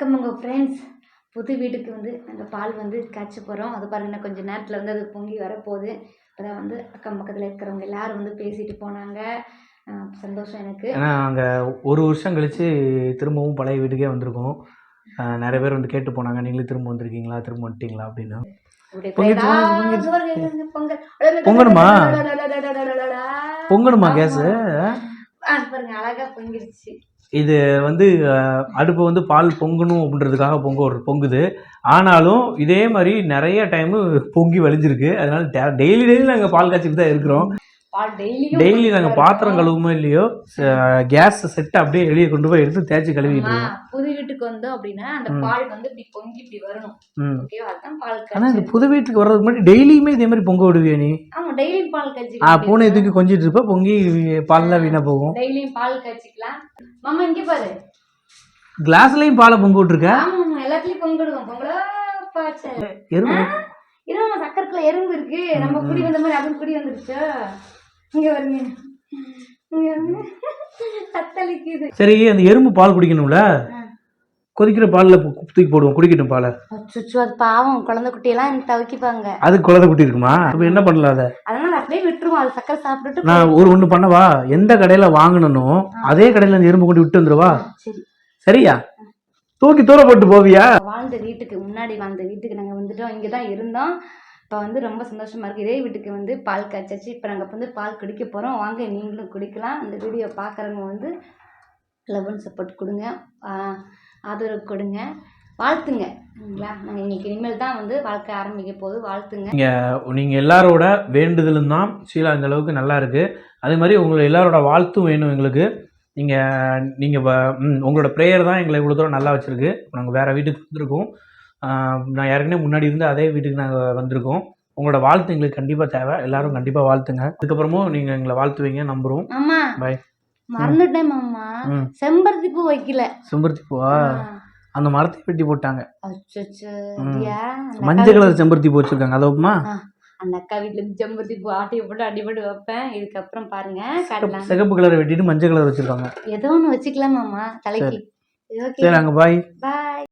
வணக்கம் உங்கள் ஃப்ரெண்ட்ஸ் புது வீட்டுக்கு வந்து நாங்கள் பால் வந்து காய்ச்ச போகிறோம் அது பாருங்கன்னா கொஞ்சம் நேரத்தில் வந்து அது பொங்கி வரப்போகுது. அதான் வந்து அக்கம் பக்கத்தில் இருக்கிறவங்க எல்லாரும் வந்து பேசிட்டு போனாங்க. சந்தோஷம் எனக்கு. ஏன்னா நாங்கள் ஒரு வருஷம் கழித்து திரும்பவும் பழைய வீட்டுக்கே வந்திருக்கோம். நிறைய பேர் வந்து கேட்டு போனாங்க நீங்களே திரும்ப வந்திருக்கீங்களா? திரும்ப வந்துட்டீங்களா? அப்படின்னு. பொங்கணுமா? பொங்கணுமா பொங்கணுமா கேஸு? பாருங்க அழகா பொங்கிருச்சு. இது வந்து அடுப்பு வந்து பால் பொங்கணும் அப்படின்றதுக்காக பொங்க ஒரு பொங்குது. ஆனாலும் இதே மாதிரி நிறைய டைமு பொங்கி வலிஞ்சிருக்கு அதனால டெய்லி டெய்லி நாங்கள் பால் காய்ச்சிட்டு தான் இருக்கிறோம். டெய்லி நாங்கள் பாத்திரம் கழுவுமோ இல்லையோ கேஸ் செட்டை அப்படியே வெளியே கொண்டு போய் எடுத்து தேய்ச்சி கழுவிட்டு புது வீட்டுக்கு வந்தோம் அப்படின்னா அந்த. பால் வந்து இப்படி பொங்கி இப்படி வரணும். ஓகேவா? பால் ஆனால் இந்த புது வீட்டுக்கு வர்றதுக்கு முன்னாடி டெய்லியுமே இதே மாதிரி பொங்க விடுவியா நீ? ஆமா டெய்லியும் பால் ஆ பூனை தூக்கி கொஞ்சிட்டு இருப்ப பொங்கி பால்லாம் வீணாக போகும். டெய்லியும் பால் காய்ச்சிக்கலாம். மாமா இங்க பாரு. கிளாஸ்லயும் பாலை பொங்க விட்டுருக்க? எல்லாத்துலயும் பொங்கலோ எறும்பு? இருமா சக்கரத்துல எறும்பு இருக்கு. நம்ம குடி வந்த மாதிரி அதுவும் குடி வந்துருச்சோ? இங்க வருங்க சரி அந்த எறும்பு பால் குடிக்கணும்ல? கொதிக்கிற பாலில் தூக்கி போடுவோம் குடிக்கட்டும் பாலை. அச்சோ அது பாவம். குழந்தை குட்டியெல்லாம் தவிக்கிப்பாங்க. அதுக்கு குழந்தை குட்டி இருக்குமா? அப்போ என்ன பண்ணலாம் அதை அப்படியே விட்டுருவோம். அது சக்கரை சாப்பிட்டுட்டு நான் ஒரு ஒன்று பண்ணவா? எந்த கடையில் வாங்கணுனோ அதே கடையில் அந்த எறும்பு கொண்டு விட்டு வந்துருவா? சரி. சரியா? தூக்கி தூர போட்டு போவியா? வாழ்ந்த வீட்டுக்கு முன்னாடி வாழ்ந்த வீட்டுக்கு நாங்கள் வந்துட்டோம். இங்கே தான் இருந்தோம். இப்போ வந்து ரொம்ப சந்தோஷமா இருக்கு. இதே வீட்டுக்கு வந்து பால் காய்ச்சாச்சு. இப்போ நாங்கள் வந்து பால் குடிக்க போகிறோம் வாங்க நீங்களும் குடிக்கலாம். இந்த வீடியோ பார்க்குறவங்க வந்து லவ் அண்ட் சப்போர்ட் கொடுங்க. ஆதரவு கொடுங்க. வாழ்த்துங்க. சரிங்களா? நாங்கள் இன்னைக்கு இனிமேல் தான் வந்து வாழ்க்கை ஆரம்பிக்க போகுது. வாழ்த்துங்க. நீங்கள் எல்லாரோட வேண்டுதலும் தான் ஷீலா இந்த அளவுக்கு நல்லா இருக்கு. அதே மாதிரி உங்களை எல்லாரோட வாழ்த்தும் வேணும் எங்களுக்கு. நீங்கள் நீங்கள் உங்களோட ப்ரேயர் தான் எங்களை இவ்வளோ தூரம் நல்லா வச்சுருக்கு. நாங்கள் வேறு வீட்டுக்கு வந்திருக்கோம். நான் ஏற்கனவே முன்னாடி இருந்து அதே வீட்டுக்கு நாங்கள் வந்திருக்கோம். உங்களோட வாழ்த்து எங்களுக்கு கண்டிப்பாக தேவை. எல்லாரும் கண்டிப்பாக வாழ்த்துங்க. அதுக்கப்புறமும் நீங்கள் எங்களை வாழ்த்துவீங்க நம்புகிறோம் Bye. மறந்துட்டேன் மாமா. செம்பருத்தி பூ வைக்கல. செம்பருத்தி பூவா? அந்த மரத்தை வெட்டி போட்டாங்க. மஞ்சள் கலர் செம்பருத்தி பூ வச்சுருக்காங்க அதை வைப்போமா? அந்த அக்கா வீட்டுல இருந்து செம்பருத்தி பூ ஆட்டி போட்டு அடிபடி வைப்பேன். இதுக்கப்புறம் பாருங்க சிகப்பு கலரை வெட்டிட்டு மஞ்சள் கலர் வச்சுருக்காங்க. ஏதோ ஒண்ணு வச்சுக்கலாம் மாமா தலைக்கு. சரி. அங்கே பாய் பாய்